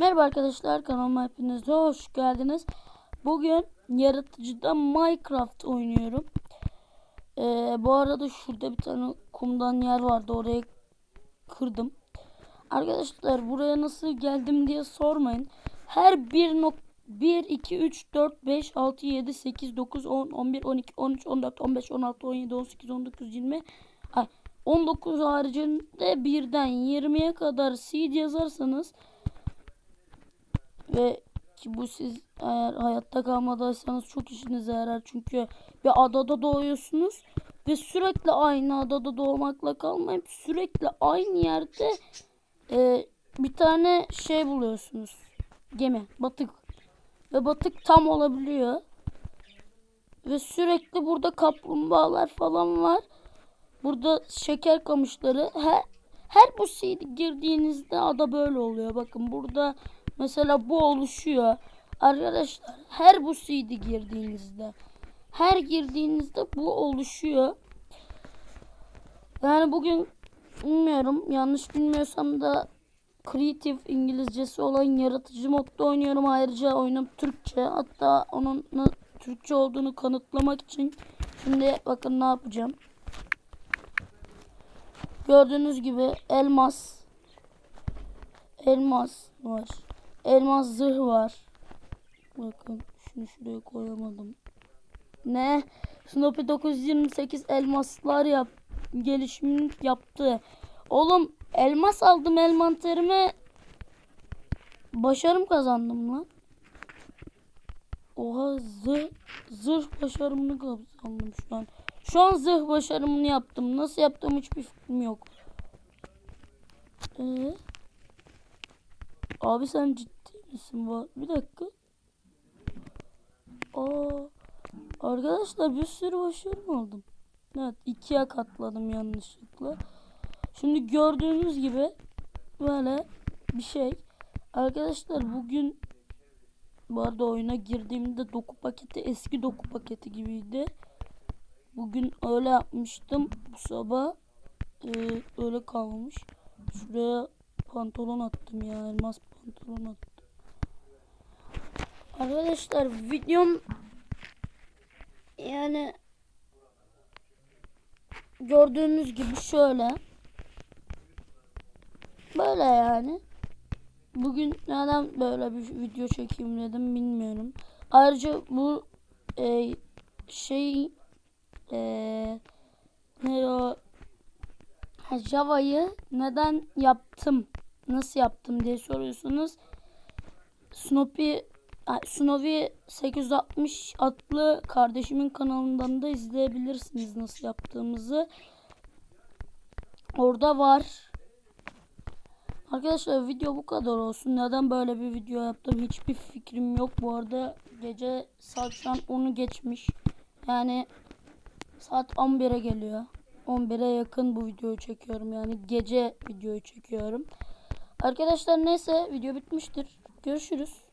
Merhaba arkadaşlar kanalıma hepiniz hoş geldiniz. Bugün yaratıcıda Minecraft oynuyorum. Ee, bu arada şurada bir tane kumdan yer vardı oraya kırdım. Arkadaşlar buraya nasıl geldim diye sormayın. Her bir nok 1, 2, 3, 4, 5, 6, 7, 8, 9, 10, 11, 12, 13, 14, 15, 16, 17, 18, 19, 20, ay 19 haricinde birden 20'ye kadar seed yazarsanız ve ki bu siz eğer hayatta kalmadıysanız çok işinize yarar. Çünkü bir adada doğuyorsunuz ve sürekli aynı adada doğmakla kalmayıp sürekli aynı yerde e, bir tane şey buluyorsunuz. Gemi, batık. Ve batık tam olabiliyor. Ve sürekli burada kaplumbağalar falan var. Burada şeker kamışları. Her, her bu girdiğinizde ada böyle oluyor. Bakın burada Mesela bu oluşuyor. Arkadaşlar her bu seed'i girdiğinizde her girdiğinizde bu oluşuyor. Yani bugün bilmiyorum yanlış bilmiyorsam da kreatif İngilizcesi olan yaratıcı modda oynuyorum. Ayrıca oyunum Türkçe. Hatta onun Türkçe olduğunu kanıtlamak için şimdi bakın ne yapacağım. Gördüğünüz gibi elmas elmas var. Elmas zırh var. Bakın şunu şuraya koyamadım. Ne? Snoopy 928 elmaslar yap gelişimini yaptı. Oğlum elmas aldım elmanterime başarım kazandım lan. Oha zırh, zırh başarımını kazandım şu an. Şu an zırh başarımını yaptım. Nasıl yaptım hiçbir fikrim yok. Ee? Abi sen ciddi misin? Var? Bir dakika. Aa, arkadaşlar bir sürü başarım aldım. Evet ikiye katladım yanlışlıkla. Şimdi gördüğünüz gibi böyle bir şey. Arkadaşlar bugün bu arada oyuna girdiğimde doku paketi eski doku paketi gibiydi. Bugün öyle yapmıştım. Bu sabah e, öyle kalmış. Şuraya pantolon attım ya. Elmas pantolon attım. Arkadaşlar videom yani gördüğünüz gibi şöyle böyle yani bugün neden böyle bir video çekeyim dedim bilmiyorum. Ayrıca bu e, şey e, ne o Java'yı neden yaptım nasıl yaptım diye soruyorsunuz. Snoopy Snowy 860 adlı kardeşimin kanalından da izleyebilirsiniz nasıl yaptığımızı. Orada var. Arkadaşlar video bu kadar olsun. Neden böyle bir video yaptım hiçbir fikrim yok. Bu arada gece saat şu an 10'u geçmiş. Yani saat 11'e geliyor. 11'e yakın bu videoyu çekiyorum. Yani gece videoyu çekiyorum. Arkadaşlar neyse video bitmiştir. Görüşürüz.